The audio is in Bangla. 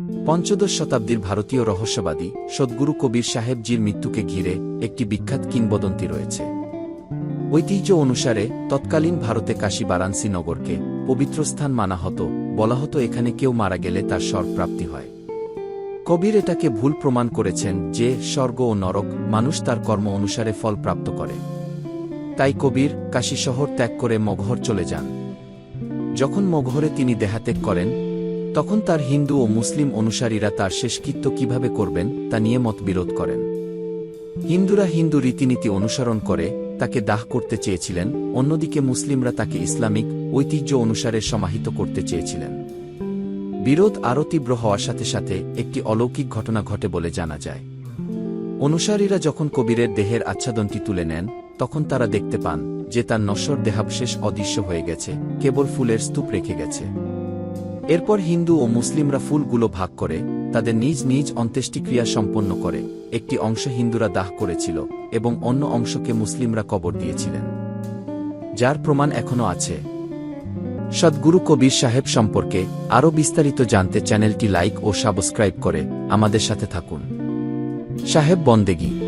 পঞ্চদশ শতাব্দীর ভারতীয় রহস্যবাদী সদ্গুরু কবির সাহেবজির মৃত্যুকে ঘিরে একটি বিখ্যাত কিংবদন্তি রয়েছে। ঐতিহ্য অনুসারে তৎকালীন ভারতে কাশী বারাণসী নগরকে পবিত্র স্থান মানা হতো, বলা হতো এখানে কেউ মারা গেলে তার স্বর্গ প্রাপ্তি হয়। কবির এটাকে ভুল প্রমাণ করেছেন যে স্বর্গ ও নরক মানুষ তার কর্ম অনুসারে ফল প্রাপ্ত করে। তাই কবির কাশী শহর ত্যাগ করে মগহর চলে যান। যখন মগহরে তিনি দেহাত্যাগ করেন তখন তার হিন্দু ও মুসলিম অনুসারীরা তার শেষকৃত্য কীভাবে করবেন, তা নিয়ে মতবিরোধ করেন। হিন্দুরা হিন্দু রীতিনীতি অনুসরণ করে, তাকে দাহ করতে চেয়েছিলেন, অন্যদিকে মুসলিমরা তাকে ইসলামিক, ঐতিহ্য অনুসারে সমাহিত করতে চেয়েছিলেন। বিরোধ আরও তীব্র হওয়ার সাথে সাথে একটি অলৌকিক ঘটনা ঘটে বলে জানা যায়। অনুসারীরা যখন কবিরের দেহের আচ্ছাদনটি তুলে নেন, তখন তারা দেখতে পান যে তার নশ্বর দেহাবশেষ অদৃশ্য হয়ে গেছে, কেবল ফুলের স্তূপ রেখে গেছে। এরপর হিন্দু ও মুসলিমরা ফুলগুলো ভাগ করে, তাদের নিজ নিজ অন্ত্যেষ্টিক্রিয়া সম্পন্ন করে, একটি অংশ হিন্দুরা দাহ করেছিল এবং অন্য অংশকে মুসলিমরা কবর দিয়েছিলেন। যার প্রমাণ এখনও আছে। সদ্গুরু কবির সাহেব সম্পর্কে আরও বিস্তারিত জানতে চ্যানেলটি লাইক ও সাবস্ক্রাইব করে আমাদের সাথে থাকুন। সাহেব বন্দেগী।